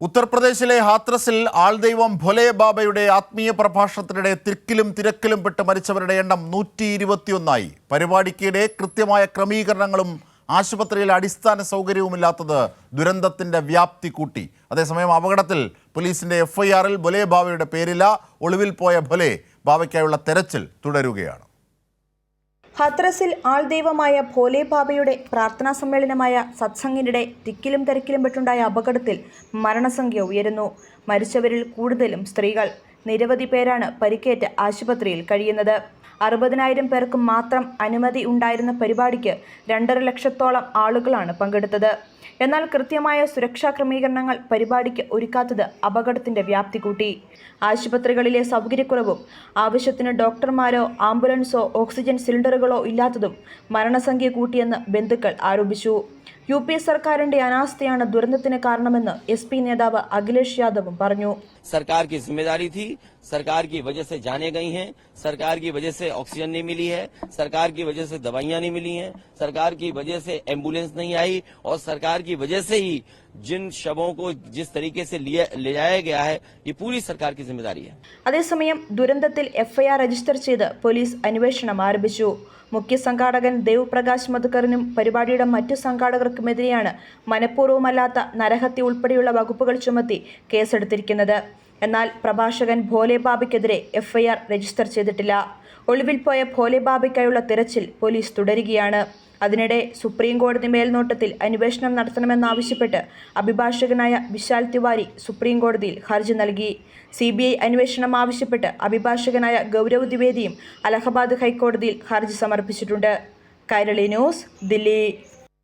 ഉത്തർപ്രദേശിലെ ഹാത്രസിൽ ആൾദൈവം ഭോലെ ബാബയുടെ ആത്മീയ പ്രഭാഷണത്തിനിടെ തിക്കിലും തിരക്കിലും പെട്ട് മരിച്ചവരുടെ എണ്ണം നൂറ്റി ഇരുപത്തിയൊന്നായി പരിപാടിക്കിടെ കൃത്യമായ ക്രമീകരണങ്ങളും ആശുപത്രിയിൽ അടിസ്ഥാന സൗകര്യവുമില്ലാത്തത് ദുരന്തത്തിന്റെ വ്യാപ്തി കൂട്ടി. അതേസമയം അപകടത്തിൽ പോലീസിന്റെ എഫ്ഐആറിൽ ബൊലെ ബാബയുടെ പേരില്ല ഒളിവിൽ പോയ ഭൊലെ ബാബയ്ക്കായുള്ള തെരച്ചിൽ തുടരുകയാണ്. ഹത്രസിൽ ആൾദൈവമായ ഭോലെ ബാബയുടെ പ്രാർത്ഥനാ സമ്മേളനമായ സത്സംഗിനിടെ തിക്കിലും തിരക്കിലും പെട്ടുണ്ടായ അപകടത്തിൽ മരണസംഖ്യ ഉയരുന്നു. മരിച്ചവരിൽ കൂടുതലും സ്ത്രീകൾ. നിരവധി പേരാണ് പരിക്കേറ്റ് ആശുപത്രിയിൽ കഴിയുന്നത്. അറുപതിനായിരം പേർക്ക് മാത്രം അനുമതി ഉണ്ടായിരുന്ന പരിപാടിക്ക് രണ്ടര ലക്ഷത്തോളം ആളുകളാണ് പങ്കെടുത്തത്. എന്നാൽ കൃത്യമായ സുരക്ഷാ ക്രമീകരണങ്ങൾ പരിപാടിക്ക് ഒരുക്കാത്തത് അപകടത്തിന്റെ വ്യാപ്തി കൂട്ടി. ആശുപത്രികളിലെ സൗകര്യക്കുറവും ആവശ്യത്തിന് ഡോക്ടർമാരോ ആംബുലൻസോ ഓക്സിജൻ സിലിണ്ടറുകളോ ഇല്ലാത്തതും മരണസംഖ്യ കൂട്ടിയെന്ന് ബന്ധുക്കൾ ആരോപിച്ചു. യു പി സർക്കാരിന്റെ അനാസ്ഥയാണ് ദുരന്തത്തിന് കാരണമെന്ന് എസ് പി നേതാവ് അഖിലേഷ് യാദവും പറഞ്ഞു. സർക്കാർ सरकार की वजह से जाने गई हैं सरकार की वजह से ऑक्सीजन नहीं मिली है सरकार की वजह से दवाइयां नहीं मिली हैं सरकार की वजह से एम्बुलेंस नहीं आई और सरकार की वजह से ही जिन शवों को जिस तरीके से लिया- ले जाया गया है ये पूरी सरकार की जिम्मेदारी है അതേസമയം ദുരന്തത്തിൽ എഫ്ഐആർ രജിസ്റ്റർ ചെയ്ത് പോലീസ് അന്വേഷണം ആരംഭിച്ചു മുഖ്യ സംഘാടകൻ ദേവ് പ്രകാശ് മധുക്കറിനും പരിപാടിയുടെ മറ്റു സംഘാടകർക്കുമെതിരെയാണ് മനഃപൂർവ്വമല്ലാത്ത നരഹത്യ ഉൾപ്പെടെയുള്ള വകുപ്പുകൾ ചുമത്തി കേസെടുത്തിരിക്കുന്നത് എന്നാൽ പ്രഭാഷകൻ ഭോലെ ബാബയ്ക്കെതിരെ എഫ്ഐആർ രജിസ്റ്റർ ചെയ്തിട്ടില്ല. ഒളിവിൽ പോയ ഭോലെ ബാബയ്ക്കായുള്ള തിരച്ചിൽ പോലീസ് തുടരുകയാണ്. അതിനിടെ സുപ്രീം കോടതി മേൽനോട്ടത്തിൽ അന്വേഷണം നടത്തണമെന്നാവശ്യപ്പെട്ട് അഭിഭാഷകനായ വിശാൽ തിവാരി സുപ്രീം കോടതിയിൽ ഹർജി നൽകി. സി ബി ഐ അന്വേഷണം ആവശ്യപ്പെട്ട് അഭിഭാഷകനായ ഗൗരവ് ദ്വിവേദിയും അലഹബാദ് ഹൈക്കോടതിയിൽ ഹർജി സമർപ്പിച്ചിട്ടുണ്ട്. കൈരളി ന്യൂസ് ദില്ലി.